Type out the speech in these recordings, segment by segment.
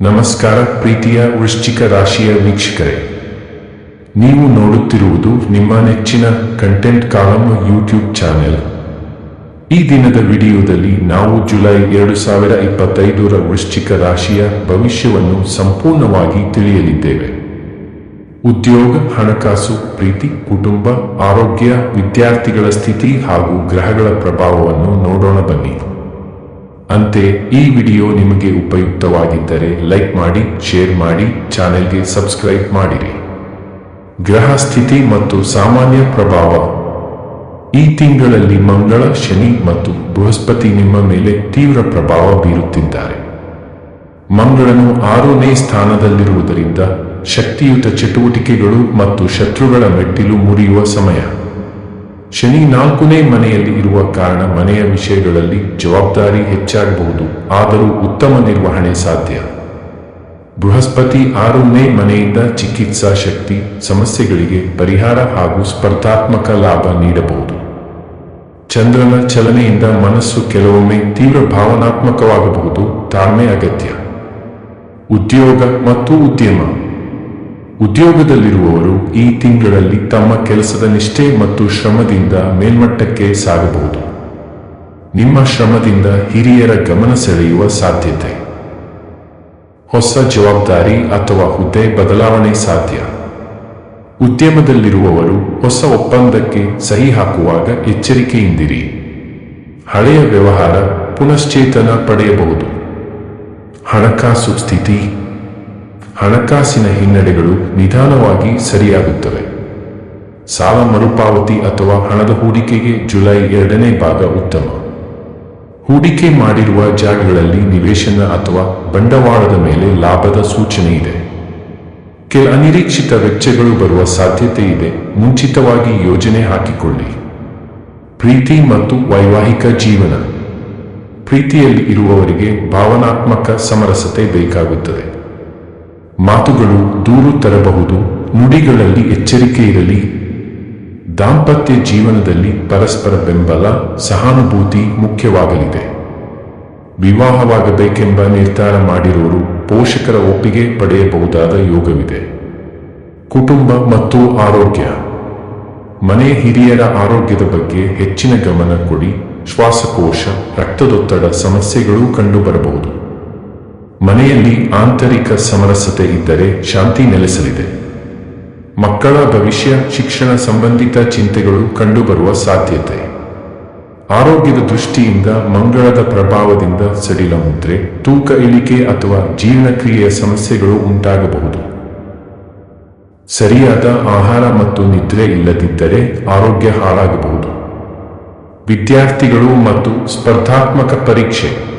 ನಮಸ್ಕಾರ ಪ್ರೀತಿಯ ವೃಶ್ಚಿಕ ರಾಶಿಯ ವೀಕ್ಷಕರೇ. ನೀವು ನೋಡುತ್ತಿರುವುದು ನಿಮ್ಮ ನೆಚ್ಚಿನ ಕಂಟೆಂಟ್ ಕಾಲಮ್ ಯೂಟ್ಯೂಬ್ ಚಾನೆಲ್ ಈ ದಿನದ ವಿಡಿಯೋದಲ್ಲಿ ನಾವು ಜುಲೈ ಎರಡು ಸಾವಿರ ಇಪ್ಪತ್ತೈದರ ವೃಶ್ಚಿಕ ರಾಶಿಯ ಭವಿಷ್ಯವನ್ನು ಸಂಪೂರ್ಣವಾಗಿ ತಿಳಿಯಲಿದ್ದೇವೆ. ಉದ್ಯೋಗ, ಹಣಕಾಸು, ಪ್ರೀತಿ, ಕುಟುಂಬ, ಆರೋಗ್ಯ, ವಿದ್ಯಾರ್ಥಿಗಳ ಸ್ಥಿತಿ ಹಾಗೂ ಗ್ರಹಗಳ ಪ್ರಭಾವವನ್ನು ನೋಡೋಣ ಬನ್ನಿ. ಅಂತೆ ಈ ವಿಡಿಯೋ ನಿಮಗೆ ಉಪಯುಕ್ತವಾಗಿದ್ದರೆ ಲೈಕ್ ಮಾಡಿ, ಶೇರ್ ಮಾಡಿ, ಚಾನೆಲ್ಗೆ ಸಬ್ಸ್ಕ್ರೈಬ್ ಮಾಡಿರಿ. ಗ್ರಹ ಸ್ಥಿತಿ ಮತ್ತು ಸಾಮಾನ್ಯ ಪ್ರಭಾವ. ಈ ತಿಂಗಳಲ್ಲಿ ಮಂಗಳ, ಶನಿ ಮತ್ತು ಬೃಹಸ್ಪತಿ ನಿಮ್ಮ ಮೇಲೆ ತೀವ್ರ ಪ್ರಭಾವ ಬೀರುತ್ತಿದ್ದಾರೆ. ಮಂಗಳನು ಆರನೇ ಸ್ಥಾನದಲ್ಲಿರುವುದರಿಂದ ಶಕ್ತಿಯುತ ಚಟುವಟಿಕೆಗಳು ಮತ್ತು ಶತ್ರುಗಳ ಮೆಟ್ಟಿಲು ಮುರಿಯುವ ಸಮಯ. ಶನಿ ನಾಲ್ಕನೇ ಮನೆಯಲ್ಲಿ ಇರುವ ಕಾರಣ ಮನೆಯ ವಿಷಯಗಳಲ್ಲಿ ಜವಾಬ್ದಾರಿ ಹೆಚ್ಚಾಗಬಹುದು. ಆದರೂ ಉತ್ತಮ ನಿರ್ವಹಣೆ ಸಾಧ್ಯ. ಬೃಹಸ್ಪತಿ ಆರನೇ ಮನೆಯಿಂದ ಚಿಕಿತ್ಸಾ ಶಕ್ತಿ, ಸಮಸ್ಯೆಗಳಿಗೆ ಪರಿಹಾರ ಹಾಗೂ ಸ್ಪರ್ಧಾತ್ಮಕ ಲಾಭ ನೀಡಬಹುದು. ಚಂದ್ರನ ಚಲನೆಯಿಂದ ಮನಸ್ಸು ಕೆಲವೊಮ್ಮೆ ತೀವ್ರ ಭಾವನಾತ್ಮಕವಾಗಬಹುದು, ತಾಳ್ಮೆ ಅಗತ್ಯ. ಉದ್ಯೋಗ ಮತ್ತು ಉದ್ಯಮ. ಉದ್ಯೋಗದಲ್ಲಿರುವವರು ಈ ತಿಂಗಳಲ್ಲಿ ತಮ್ಮ ಕೆಲಸದ ನಿಷ್ಠೆ ಮತ್ತು ಶ್ರಮದಿಂದ ಮೇಲ್ಮಟ್ಟಕ್ಕೆ ಸಾಗಬಹುದು. ನಿಮ್ಮ ಶ್ರಮದಿಂದ ಹಿರಿಯರ ಗಮನ ಸೆಳೆಯುವ ಸಾಧ್ಯತೆ. ಹೊಸ ಜವಾಬ್ದಾರಿ ಅಥವಾ ಹುದ್ದೆ ಬದಲಾವಣೆ ಸಾಧ್ಯ. ಉದ್ಯಮದಲ್ಲಿರುವವರು ಹೊಸ ಒಪ್ಪಂದಕ್ಕೆ ಸಹಿ ಹಾಕುವಾಗ ಎಚ್ಚರಿಕೆಯಿಂದಿರಿ. ಹಳೆಯ ವ್ಯವಹಾರ ಪುನಶ್ಚೇತನ ಪಡೆಯಬಹುದು. ಹಣಕಾಸು ಸ್ಥಿತಿ ಹಣಕಾಸಿನ ಹಿನ್ನಡೆಗಳು ನಿಧಾನವಾಗಿ ಸರಿಯಾಗುತ್ತವೆ. ಸಾಲ ಮರುಪಾವತಿ ಅಥವಾ ಹಣದ ಹೂಡಿಕೆಗೆ ಜುಲೈ ಎರಡನೇ ಭಾಗ ಉತ್ತಮ. ಹೂಡಿಕೆ ಮಾಡಿರುವ ಜಾಗಗಳಲ್ಲಿ ನಿವೇಶನ ಅಥವಾ ಬಂಡವಾಳದ ಮೇಲೆ ಲಾಭದ ಸೂಚನೆ ಇದೆ. ಕೆಲ ಅನಿರೀಕ್ಷಿತ ವೆಚ್ಚಗಳು ಬರುವ ಸಾಧ್ಯತೆ ಇದೆ. ಮುಂಚಿತವಾಗಿ ಯೋಜನೆ ಹಾಕಿಕೊಳ್ಳಿ. ಪ್ರೀತಿ ಮತ್ತು ವೈವಾಹಿಕ ಜೀವನ. ಪ್ರೀತಿಯಲ್ಲಿ ಇರುವವರಿಗೆ ಭಾವನಾತ್ಮಕ ಸಮರಸತೆ ಬೇಕಾಗುತ್ತದೆ. ಮಾತುಗಳು ದೂರು ತರಬಹುದು, ನುಡಿಗಳಲ್ಲಿ ಎಚ್ಚರಿಕೆ ಇರಲಿ. ದಾಂಪತ್ಯ ಜೀವನದಲ್ಲಿ ಪರಸ್ಪರ ಬೆಂಬಲ, ಸಹಾನುಭೂತಿ ಮುಖ್ಯವಾಗಲಿದೆ. ವಿವಾಹವಾಗಬೇಕೆಂಬ ನಿರ್ಧಾರ ಮಾಡಿರುವರು ಪೋಷಕರ ಒಪ್ಪಿಗೆ ಪಡೆಯಬಹುದಾದ ಯೋಗವಿದೆ. ಕುಟುಂಬ ಮತ್ತು ಆರೋಗ್ಯ. ಮನೆ ಹಿರಿಯರ ಆರೋಗ್ಯದ ಬಗ್ಗೆ ಹೆಚ್ಚಿನ ಗಮನ ಕೊಡಿ. ಶ್ವಾಸಕೋಶ, ರಕ್ತದೊತ್ತಡ ಸಮಸ್ಯೆಗಳು ಕಂಡುಬರಬಹುದು. ಮನೆಯಲ್ಲಿ ಆಂತರಿಕ ಸಮರಸತೆ ಇದ್ದರೆ ಶಾಂತಿ ನೆಲೆಸಲಿದೆ. ಮಕ್ಕಳ ಭವಿಷ್ಯ, ಶಿಕ್ಷಣ ಸಂಬಂಧಿತ ಚಿಂತೆಗಳು ಕಂಡುಬರುವ ಸಾಧ್ಯತೆ. ಆರೋಗ್ಯದ ದೃಷ್ಟಿಯಿಂದ ಮಂಗಳದ ಪ್ರಭಾವದಿಂದ ಸಡಿಲ ಮುದ್ರೆ, ತೂಕ ಇಳಿಕೆ ಅಥವಾ ಜೀರ್ಣಕ್ರಿಯೆಯ ಸಮಸ್ಯೆಗಳು ಉಂಟಾಗಬಹುದು. ಸರಿಯಾದ ಆಹಾರ ಮತ್ತು ನಿದ್ರೆ ಇಲ್ಲದಿದ್ದರೆ ಆರೋಗ್ಯ ಹಾಳಾಗಬಹುದು. ವಿದ್ಯಾರ್ಥಿಗಳು ಮತ್ತು ಸ್ಪರ್ಧಾತ್ಮಕ ಪರೀಕ್ಷೆ.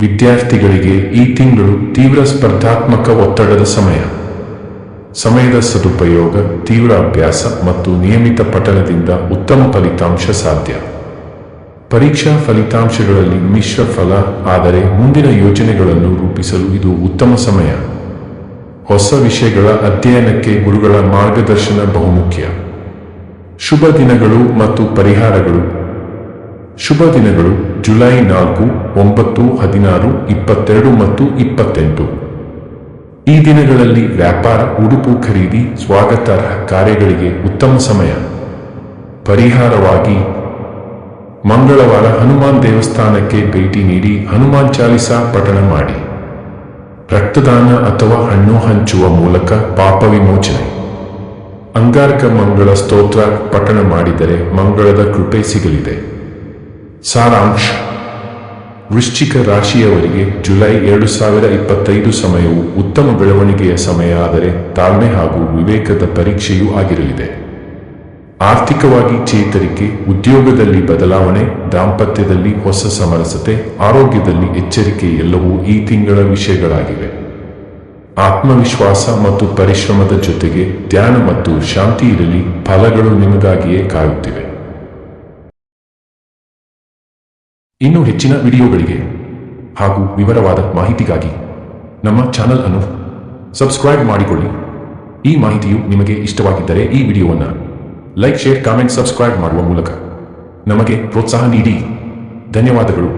ವಿದ್ಯಾರ್ಥಿಗಳಿಗೆ ಈ ತಿಂಗಳು ತೀವ್ರ ಸ್ಪರ್ಧಾತ್ಮಕ ಒತ್ತಡದ ಸಮಯ. ಸಮಯದ ಸದುಪಯೋಗ, ತೀವ್ರ ಅಭ್ಯಾಸ ಮತ್ತು ನಿಯಮಿತ ಪಠಣದಿಂದ ಉತ್ತಮ ಫಲಿತಾಂಶ ಸಾಧ್ಯ. ಪರೀಕ್ಷಾ ಫಲಿತಾಂಶಗಳಲ್ಲಿ ಮಿಶ್ರ ಫಲ, ಆದರೆ ಮುಂದಿನ ಯೋಜನೆಗಳನ್ನು ರೂಪಿಸಲು ಇದು ಉತ್ತಮ ಸಮಯ. ಹೊಸ ವಿಷಯಗಳ ಅಧ್ಯಯನಕ್ಕೆ ಗುರುಗಳ ಮಾರ್ಗದರ್ಶನ ಬಹುಮುಖ್ಯ. ಶುಭ ದಿನಗಳು ಮತ್ತು ಪರಿಹಾರಗಳು. ಶುಭ ದಿನಗಳು. ಜುಲೈ ನಾಲ್ಕು, ಒಂಬತ್ತು, ಹದಿನಾರು, ಇಪ್ಪತ್ತೆರಡು ಮತ್ತು ಇಪ್ಪತ್ತೆಂಟು. ಈ ದಿನಗಳಲ್ಲಿ ವ್ಯಾಪಾರ, ಉಡುಪು ಖರೀದಿ, ಸ್ವಾಗತಾರ್ಹ ಕಾರ್ಯಗಳಿಗೆ ಉತ್ತಮ ಸಮಯ. ಪರಿಹಾರವಾಗಿ ಮಂಗಳವಾರ ಹನುಮಾನ್ ದೇವಸ್ಥಾನಕ್ಕೆ ಭೇಟಿ ನೀಡಿ ಹನುಮಾನ್ ಚಾಲಿಸಾ ಪಠಣ ಮಾಡಿ. ರಕ್ತದಾನ ಅಥವಾ ಹಣ್ಣು ಹಂಚುವ ಮೂಲಕ ಪಾಪ ವಿಮೋಚನೆ. ಅಂಗಾರಕ ಮಂಗಳ ಸ್ತೋತ್ರ ಪಠಣ ಮಾಡಿದರೆ ಮಂಗಳದ ಕೃಪೆ ಸಿಗಲಿದೆ. ಸಾರಾಂಶ. ವೃಶ್ಚಿಕ ರಾಶಿಯವರಿಗೆ ಜುಲೈ ಎರಡು ಸಾವಿರ ಇಪ್ಪತ್ತೈದು ಸಮಯವು ಉತ್ತಮ ಬೆಳವಣಿಗೆಯ ಸಮಯ ಆದರೆ ತಾಳ್ಮೆ ಹಾಗೂ ವಿವೇಕದ ಪರೀಕ್ಷೆಯೂ ಆಗಿರಲಿದೆ. ಆರ್ಥಿಕವಾಗಿ ಚೇತರಿಕೆ, ಉದ್ಯೋಗದಲ್ಲಿ ಬದಲಾವಣೆ, ದಾಂಪತ್ಯದಲ್ಲಿ ಹೊಸ ಸಮರಸತೆ, ಆರೋಗ್ಯದಲ್ಲಿ ಎಚ್ಚರಿಕೆ ಎಲ್ಲವೂ ಈ ತಿಂಗಳ ವಿಷಯಗಳಾಗಿವೆ. ಆತ್ಮವಿಶ್ವಾಸ ಮತ್ತು ಪರಿಶ್ರಮದ ಜೊತೆಗೆ ಧ್ಯಾನ ಮತ್ತು ಶಾಂತಿ ಇರಲಿ, ಫಲಗಳು ನಿಮಗಾಗಿಯೇ ಕಾಯುತ್ತಿವೆ. ಇನ್ನು ಹೆಚ್ಚಿನ ವಿಡಿಯೋಗಳಿಗೆ ಹಾಗೂ ವಿವರವಾದ ಮಾಹಿತಿಗಾಗಿ ನಮ್ಮ ಚಾನಲ್ ಅನ್ನು ಸಬ್ಸ್ಕ್ರೈಬ್ ಮಾಡಿಕೊಳ್ಳಿ. ಈ ಮಾಹಿತಿಯು ನಿಮಗೆ ಇಷ್ಟವಾಗಿದ್ದರೆ ಈ ವಿಡಿಯೋವನ್ನು ಲೈಕ್, ಶೇರ್, ಕಾಮೆಂಟ್, ಸಬ್ಸ್ಕ್ರೈಬ್ ಮಾಡುವ ಮೂಲಕ ನಮಗೆ ಪ್ರೋತ್ಸಾಹ ನೀಡಿ. ಧನ್ಯವಾದಗಳು.